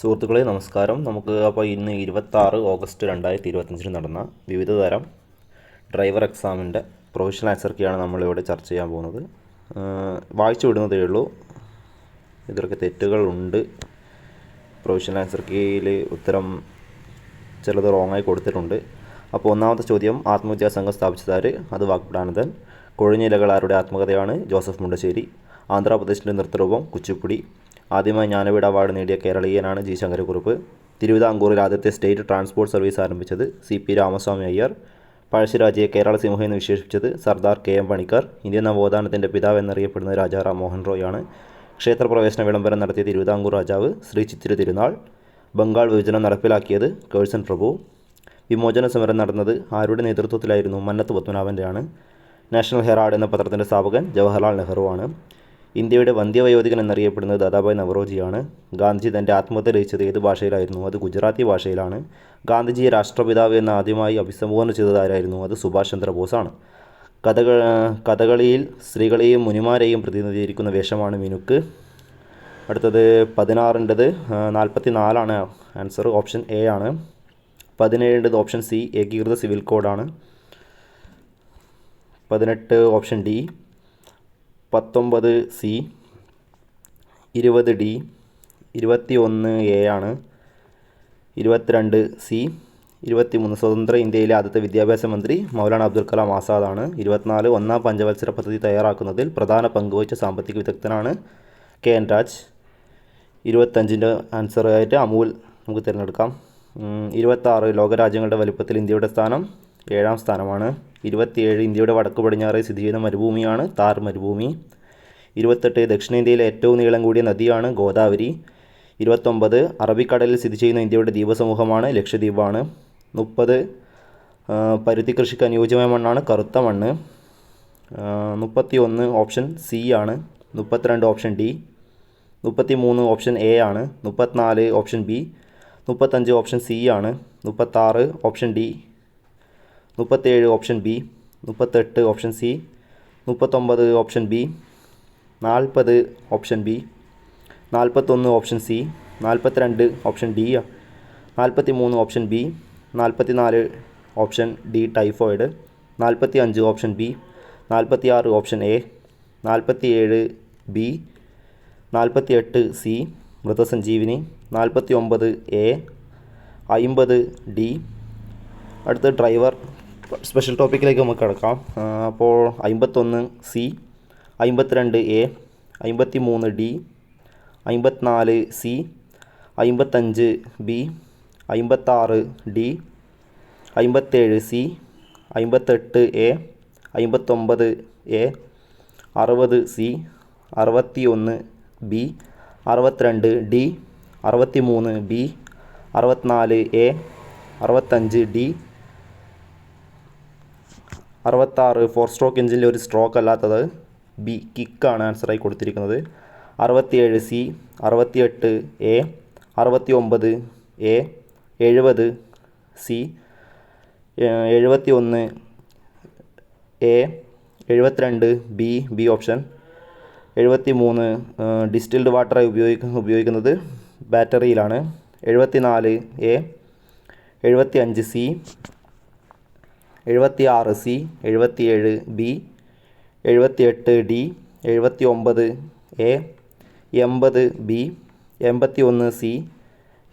സുഹൃത്തുക്കളെ നമസ്കാരം. നമുക്ക് അപ്പോൾ ഇന്ന് ഇരുപത്താറ് ഓഗസ്റ്റ് രണ്ടായിരത്തി ഇരുപത്തഞ്ചിന് നടന്ന വിവിധ തരം ഡ്രൈവർ എക്സാമിന്റെ പ്രൊഫഷണൽ ആൻസർ കീയാണ് നമ്മളിവിടെ ചർച്ച ചെയ്യാൻ പോകുന്നത്. വായിച്ചു വിടുന്നതേ ഉള്ളൂ. ഇതിലൊക്കെ തെറ്റുകളുണ്ട് പ്രൊഫഷണൽ ആൻസർക്കിയിൽ കീയിൽ ഉത്തരം ചിലത് റോങ് ആയി കൊടുത്തിട്ടുണ്ട്. അപ്പോൾ ഒന്നാമത്തെ ചോദ്യം ആത്മഹത്യാ സംഘം സ്ഥാപിച്ചതാര്? അത് വാഗ്ദാനന്ദൻ കൊഴിഞ്ഞിലകൾ ആരുടെ ആത്മകഥയാണ്? ജോസഫ് മുണ്ടശ്ശേരി. ആന്ധ്രാപ്രദേശിന്റെ നൃത്തരൂപം കുച്ചിപ്പുടി. ആദ്യമായി ജ്ഞാനപീഠ അവാർഡ് നേടിയ കേരളീയനാണ് ജി ശങ്കരക്കുറുപ്പ്. തിരുവിതാംകൂറിൽ ആദ്യത്തെ സ്റ്റേറ്റ് ട്രാൻസ്പോർട്ട് സർവീസ് ആരംഭിച്ചത് സി പി രാമസ്വാമി അയ്യർ. പഴശ്ശിരാജയെ കേരള സിംഹം എന്ന് വിശേഷിപ്പിച്ചത് Sardar K M Panikkar. Indian നവോത്ഥാനത്തിന്റെ പിതാവ് രാജാ രാജാറാം മോഹൻ ആണ്. ക്ഷേത്രപ്രവേശന വിളംബരം നടത്തിയ തിരുവിതാംകൂർ രാജാവ് ശ്രീ ചിത്തിര തിരുനാൾ. ബംഗാൾ വിഭജനം നടപ്പിലാക്കിയത് കേഴ്സൺ പ്രഭു. വിമോചന സമരം നടന്നത് ആരുടെ നേതൃത്വത്തിലായിരുന്നു മന്നത്ത് പത്മനാഭന്റെയാണ് നാഷണൽ ഹെറാഡ് എന്ന പത്രത്തിന്റെ സ്ഥാപകൻ ജവഹർലാൽ നെഹ്റുവാണ്. ഇന്ത്യയുടെ വന്ധ്യവയോധികൻ എന്നറിയപ്പെടുന്നത് ദാദാഭായ് നവറോജിയാണ്. ഗാന്ധിജി തന്റെ ആത്മഹത്യ രചിച്ചത് ഏത് ഭാഷയിലായിരുന്നു? അത് ഗുജറാത്തി ഭാഷയിലാണ്. ഗാന്ധിജിയെ രാഷ്ട്രപിതാവ് എന്ന് ആദ്യമായി അഭിസംബോധന ചെയ്തതാരായിരുന്നു അത് സുഭാഷ് ചന്ദ്രബോസാണ് കഥക കഥകളിയിൽ സ്ത്രീകളെയും മുനിമാരെയും പ്രതിനിധീകരിക്കുന്ന വേഷമാണ് മിനുക്ക്. അടുത്തത് പതിനാറിന്റെത് നാൽപ്പത്തി നാലാണ് ആൻസർ. ഓപ്ഷൻ എ ആണ്. പതിനേഴിന്റെത് ഓപ്ഷൻ സി ഏകീകൃത സിവിൽ കോഡാണ്. പതിനെട്ട് ഓപ്ഷൻ ഡി. പത്തൊമ്പത് സി ഇരുപത് ഡി ഇരുപത്തി ഒന്ന് എ ആണ് ഇരുപത്തിരണ്ട് സി ഇരുപത്തിമൂന്ന് സ്വതന്ത്ര ഇന്ത്യയിലെ ആദ്യത്തെ വിദ്യാഭ്യാസ മന്ത്രി മൗലാന അബ്ദുൽ കലാം ആസാദാണ് ഇരുപത്തിനാല് ഒന്നാം പഞ്ചവത്സര പദ്ധതി തയ്യാറാക്കുന്നതിൽ പ്രധാന പങ്കുവഹിച്ച സാമ്പത്തിക വിദഗ്ധനാണ് കെ എൻ രാജ്. ഇരുപത്തഞ്ചിന്റെ ആൻസറായിട്ട് അമൂൽ നമുക്ക് തിരഞ്ഞെടുക്കാം. ഇരുപത്താറ് ലോകരാജ്യങ്ങളുടെ വലുപ്പത്തിൽ ഇന്ത്യയുടെ സ്ഥാനം ഏഴാം സ്ഥാനമാണ്. ഇരുപത്തിയേഴ് ഇന്ത്യയുടെ വടക്കു പടിഞ്ഞാറ് സ്ഥിതി ചെയ്യുന്ന മരുഭൂമിയാണ് താർ മരുഭൂമി. ഇരുപത്തെട്ട് ദക്ഷിണേന്ത്യയിലെ ഏറ്റവും നീളം കൂടിയ നദിയാണ് ഗോദാവരി. ഇരുപത്തൊമ്പത് അറബിക്കടലിൽ സ്ഥിതി ചെയ്യുന്ന ഇന്ത്യയുടെ ദ്വീപസമൂഹമാണ് ലക്ഷദ്വീപാണ്. മുപ്പത് പരുത്തി കൃഷിക്ക് അനുയോജ്യമായ മണ്ണാണ് കറുത്ത മണ്ണ്. മുപ്പത്തി ഒന്ന് ഓപ്ഷൻ സി ആണ്. മുപ്പത്തിരണ്ട് ഓപ്ഷൻ ഡി. മുപ്പത്തി മൂന്ന് ഓപ്ഷൻ എ ആണ്. മുപ്പത്തിനാല് ഓപ്ഷൻ ബി. മുപ്പത്തഞ്ച് ഓപ്ഷൻ സി ആണ്. മുപ്പത്താറ് ഓപ്ഷൻ ഡി. മുപ്പത്തേഴ് ഓപ്ഷൻ ബി മുപ്പത്തെട്ട് ഓപ്ഷൻ സി മുപ്പത്തൊമ്പത് ഓപ്ഷൻ ബി നാൽപ്പത് ഓപ്ഷൻ ബി നാൽപ്പത്തൊന്ന് ഓപ്ഷൻ സി നാൽപ്പത്തിരണ്ട് ഓപ്ഷൻ ഡി നാൽപ്പത്തി മൂന്ന് ഓപ്ഷൻ ബി നാൽപ്പത്തി നാല് ഓപ്ഷൻ ഡി ടൈഫോയിഡ് നാൽപ്പത്തി അഞ്ച് ഓപ്ഷൻ ബി നാൽപ്പത്തി ആറ് ഓപ്ഷൻ എ നാൽപ്പത്തി ഏഴ് ബി നാൽപ്പത്തി എട്ട് സി മൃതസഞ്ജീവിനി നാൽപ്പത്തി ഒമ്പത് എ അയിമ്പത് ഡി. അടുത്ത ഡ്രൈവർ സ്പെഷ്യൽ ടോപ്പിക്കിലേക്ക് നമുക്ക് കിടക്കാം. അപ്പോൾ അമ്പത്തൊന്ന് സി അമ്പത്തിരണ്ട് എ അമ്പത്തി മൂന്ന് ഡി അമ്പത്തിനാല് സി അമ്പത്തഞ്ച് ബി അമ്പത്താറ് ഡി അമ്പത്തേഴ് സി അമ്പത്തെട്ട് എ അമ്പത്തൊമ്പത് എ അറുപത് സി അറുപത്തി ഒന്ന് ബി അറുപത്തിരണ്ട് ഡി അറുപത്തി മൂന്ന് ബി അറുപത്തിനാല് എ അറുപത്തഞ്ച് ഡി അറുപത്താറ് ഫോർ സ്ട്രോക്ക് എഞ്ചിനിൽ ഒരു സ്ട്രോക്ക് അല്ലാത്തത് ബി കിക്കാണ് ആൻസറായി കൊടുത്തിരിക്കുന്നത്. അറുപത്തിയേഴ് സി അറുപത്തിയെട്ട് എ അറുപത്തി ഒമ്പത് എ എഴുപത് സി എഴുപത്തി ഒന്ന് എ എഴുപത്തിരണ്ട് ബി ബി ഓപ്ഷൻ എഴുപത്തി മൂന്ന് ഡിസ്റ്റിൽഡ് വാട്ടറായി ഉപയോഗിക്കുന്ന ഉപയോഗിക്കുന്നത് ബാറ്ററിയിലാണ് എഴുപത്തി നാല് എ എഴുപത്തി അഞ്ച് സി എഴുപത്തി ആറ് സി എഴുപത്തിയേഴ് ബി എഴുപത്തിയെട്ട് ഡി എഴുപത്തി ഒമ്പത് എ എൺപത് ബി എൺപത്തി ഒന്ന് സി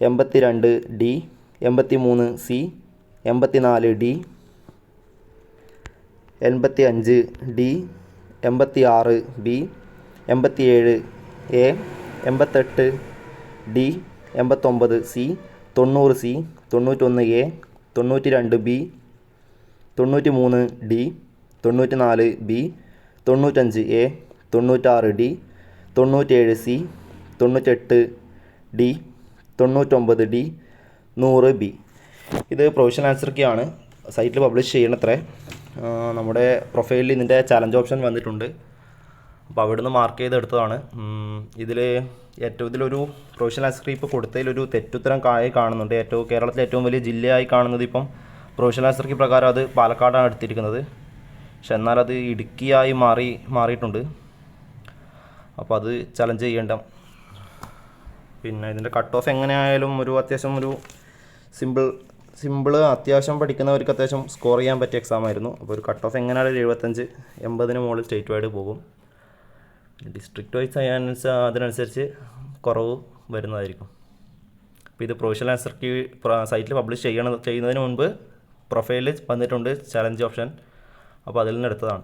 എൺപത്തി രണ്ട് ഡി എൺപത്തി മൂന്ന് സി എൺപത്തി നാല് ഡി എൺപത്തി അഞ്ച് ഡി എൺപത്തി ആറ് ബി എൺപത്തിയേഴ് എ എൺപത്തെട്ട് ഡി എൺപത്തൊമ്പത് സി തൊണ്ണൂറ് സി തൊണ്ണൂറ്റൊന്ന് എ തൊണ്ണൂറ്റി രണ്ട് ബി തൊണ്ണൂറ്റി മൂന്ന് ഡി തൊണ്ണൂറ്റി നാല് ബി തൊണ്ണൂറ്റഞ്ച് എ തൊണ്ണൂറ്റാറ് ഡി തൊണ്ണൂറ്റേഴ് സി തൊണ്ണൂറ്റെട്ട് ഡി തൊണ്ണൂറ്റൊമ്പത് ഡി നൂറ് ബി. ഇത് പ്രൊഫഷണൽ ആൻസർ കീയാണ് സൈറ്റിൽ പബ്ലിഷ് ചെയ്യണത്രേ. നമ്മുടെ പ്രൊഫൈലിൽ ഇതിന്റെ ചലഞ്ച് ഓപ്ഷൻ വന്നിട്ടുണ്ട്. അപ്പോൾ അവിടുന്ന് മാർക്ക് ചെയ്തെടുത്തതാണ്. ഇതിൽ ഏറ്റവും ഇതിലൊരു പ്രൊവിഷണൽ ആൻസർ കീ ഇപ്പോൾ കൊടുത്തതിലൊരു തെറ്റുത്തരം കായി കാണുന്നുണ്ട്. ഏറ്റവും കേരളത്തിലെ ഏറ്റവും വലിയ ജില്ലയായി കാണുന്നത് ഇപ്പം പ്രൊഫഷണൽ ആൻസർക്ക് പ്രകാരം അത് പാലക്കാടാണ് എടുത്തിരിക്കുന്നത്. പക്ഷെ എന്നാൽ അത് ഇടുക്കിയായി മാറി മാറിയിട്ടുണ്ട്. അപ്പോൾ അത് ചലഞ്ച് ചെയ്യേണ്ട. പിന്നെ ഇതിന്റെ കട്ട് ഓഫ് എങ്ങനെയായാലും ഒരു അത്യാവശ്യം ഒരു സിമ്പിൾ സിമ്പിൾ അത്യാവശ്യം പഠിക്കുന്നവർക്ക് അത്യാവശ്യം സ്കോർ ചെയ്യാൻ പറ്റിയ എക്സാം ആയിരുന്നു. അപ്പോൾ ഒരു കട്ട് ഓഫ് എങ്ങനെയായാലും എഴുപത്തഞ്ച് എൺപതിന് മുകളിൽ സ്റ്റേറ്റ് വൈഡ് പോകും. ഡിസ്ട്രിക്ട് വൈസ് ചെയ്യാന്ന് അതിനനുസരിച്ച് കുറവ് വരുന്നതായിരിക്കും. അപ്പോൾ ഇത് പ്രൊവിഷണൽ ആൻസർക്ക് സൈറ്റിൽ പബ്ലിഷ് ചെയ്യണ ചെയ്യുന്നതിന് മുൻപ് പ്രൊഫൈലിൽ വന്നിട്ടുണ്ട് ചലഞ്ച് ഓപ്ഷൻ അപ്പോൾ അതിൽ നിന്ന് എടുത്തതാണ്.